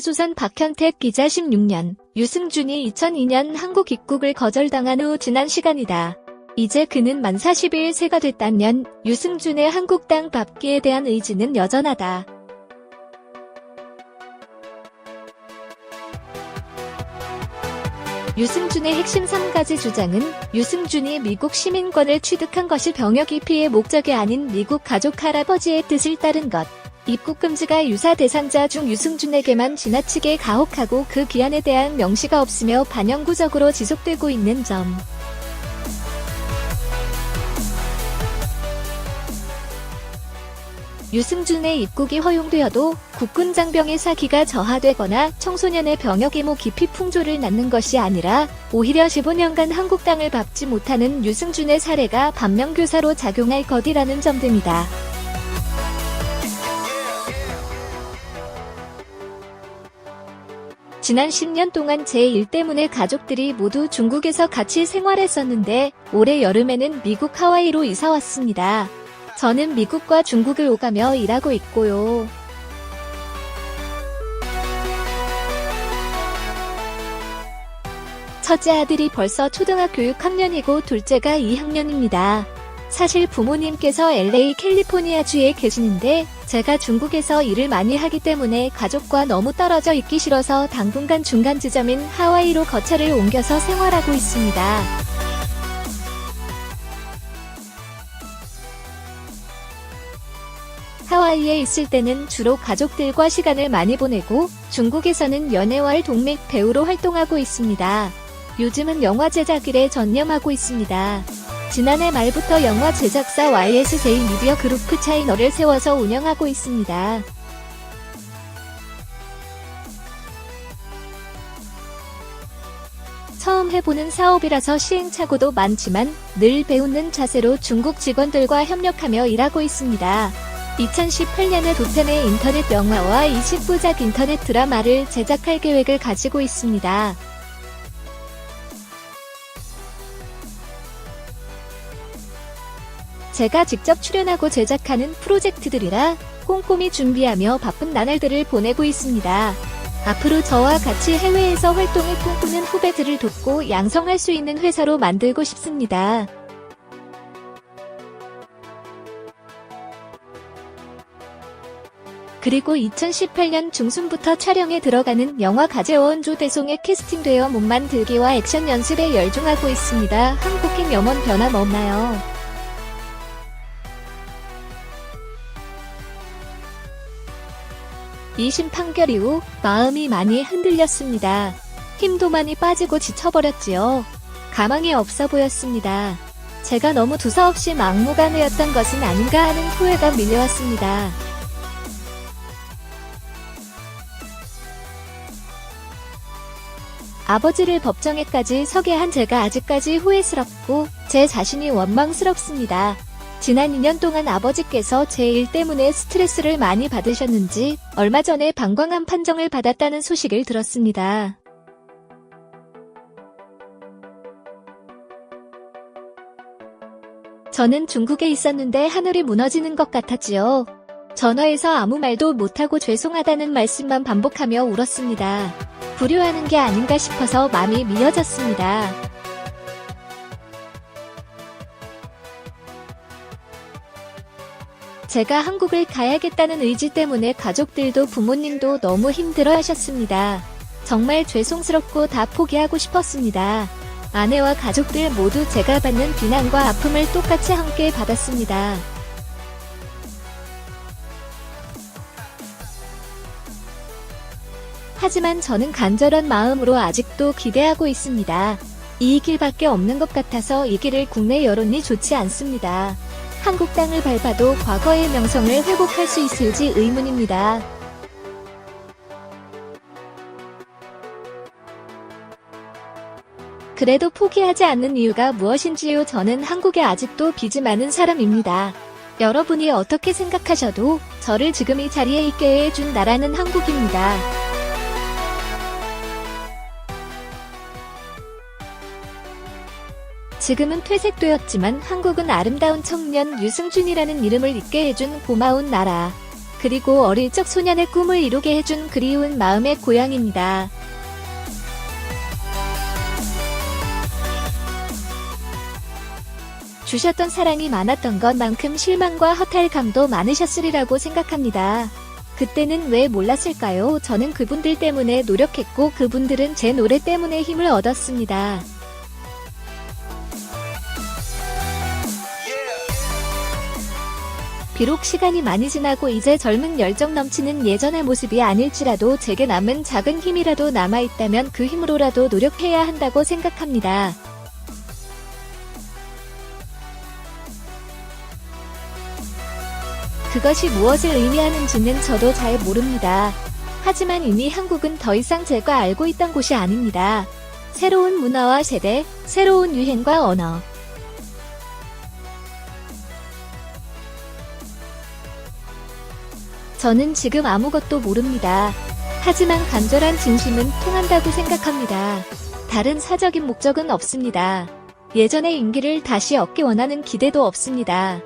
TV조선 박현택 기자 16년, 유승준이 2002년 한국 입국을 거절당한 후 지난 시간이다. 이제 그는 만 42일 세가 됐다면 유승준의 한국 땅 밟기에 대한 의지는 여전하다. 유승준의 핵심 3가지 주장은 유승준이 미국 시민권을 취득한 것이 병역 이피의 목적이 아닌 미국 가족 할아버지의 뜻을 따른 것. 입국 금지가 유사 대상자 중 유승준에게만 지나치게 가혹하고 그 기한에 대한 명시가 없으며 반영구적으로 지속되고 있는 점. 유승준의 입국이 허용되어도 국군 장병의 사기가 저하되거나 청소년의 병역 이모 깊이 풍조를 낳는 것이 아니라 오히려 15년간 한국 땅을 밟지 못하는 유승준의 사례가 반면교사로 작용할 것이라는 점 등이다. 지난 10년 동안 제 일 때문에 가족들이 모두 중국에서 같이 생활했었는데 올해 여름에는 미국 하와이로 이사 왔습니다. 저는 미국과 중국을 오가며 일하고 있고요. 첫째 아들이 벌써 초등학교 6학년이고 둘째가 2학년입니다. 사실 부모님께서 LA 캘리포니아주에 계시는데 제가 중국에서 일을 많이 하기 때문에 가족과 너무 떨어져 있기 싫어서 당분간 중간 지점인 하와이로 거처를 옮겨서 생활하고 있습니다. 하와이에 있을 때는 주로 가족들과 시간을 많이 보내고 중국에서는 연애와의 동맥 배우로 활동하고 있습니다. 요즘은 영화 제작 일에 전념하고 있습니다. 지난해 말부터 영화 제작사 YSJ 미디어 그룹프 차이너를 세워서 운영하고 있습니다. 처음 해보는 사업이라서 시행착오도 많지만 늘 배우는 자세로 중국 직원들과 협력하며 일하고 있습니다. 2018년에 도텐의 인터넷 영화와 20부작 인터넷 드라마를 제작할 계획을 가지고 있습니다. 제가 직접 출연하고 제작하는 프로젝트들이라 꼼꼼히 준비하며 바쁜 나날들을 보내고 있습니다. 앞으로 저와 같이 해외에서 활동을 꿈꾸는 후배들을 돕고 양성할 수 있는 회사로 만들고 싶습니다. 그리고 2018년 중순부터 촬영에 들어가는 영화 가재원 조대송에 캐스팅되어 몸 만 들기와 액션 연습에 열중하고 있습니다. 한국행 염원 변함 없나요? 이심 판결 이후 마음이 많이 흔들렸습니다. 힘도 많이 빠지고 지쳐버렸지요. 가망이 없어 보였습니다. 제가 너무 두서없이 막무가내였던 것은 아닌가 하는 후회가 밀려왔습니다. 아버지를 법정에까지 서게 한 제가 아직까지 후회스럽고 제 자신이 원망스럽습니다. 지난 2년 동안 아버지께서 제 일 때문에 스트레스를 많이 받으셨는지 얼마 전에 방광암 판정을 받았다는 소식을 들었습니다. 저는 중국에 있었는데 하늘이 무너지는 것 같았지요. 전화해서 아무 말도 못하고 죄송하다는 말씀만 반복하며 울었습니다. 불효하는 게 아닌가 싶어서 마음이 미어졌습니다. 제가 한국을 가야겠다는 의지 때문에 가족들도 부모님도 너무 힘들어 하셨습니다. 정말 죄송스럽고 다 포기하고 싶었습니다. 아내와 가족들 모두 제가 받는 비난과 아픔을 똑같이 함께 받았습니다. 하지만 저는 간절한 마음으로 아직도 기대하고 있습니다. 이 길밖에 없는 것 같아서 이 길을 국내 여론이 좋지 않습니다. 한국 땅을 밟아도 과거의 명성을 회복할 수 있을지 의문입니다. 그래도 포기하지 않는 이유가 무엇인지요? 저는 한국에 아직도 빚이 많은 사람입니다. 여러분이 어떻게 생각하셔도 저를 지금 이 자리에 있게 해준 나라는 한국입니다. 지금은 퇴색되었지만 한국은 아름다운 청년 유승준이라는 이름을 잊게 해준 고마운 나라. 그리고 어릴 적 소년의 꿈을 이루게 해준 그리운 마음의 고향입니다. 주셨던 사랑이 많았던 것만큼 실망과 허탈감도 많으셨으리라고 생각합니다. 그때는 왜 몰랐을까요? 저는 그분들 때문에 노력했고 그분들은 제 노래 때문에 힘을 얻었습니다. 비록 시간이 많이 지나고 이제 젊은 열정 넘치는 예전의 모습이 아닐지라도 제게 남은 작은 힘이라도 남아있다면 그 힘으로라도 노력해야 한다고 생각합니다. 그것이 무엇을 의미하는지는 저도 잘 모릅니다. 하지만 이미 한국은 더 이상 제가 알고 있던 곳이 아닙니다. 새로운 문화와 세대, 새로운 유행과 언어. 저는 지금 아무것도 모릅니다. 하지만 간절한 진심은 통한다고 생각합니다. 다른 사적인 목적은 없습니다. 예전의 인기를 다시 얻기 원하는 기대도 없습니다.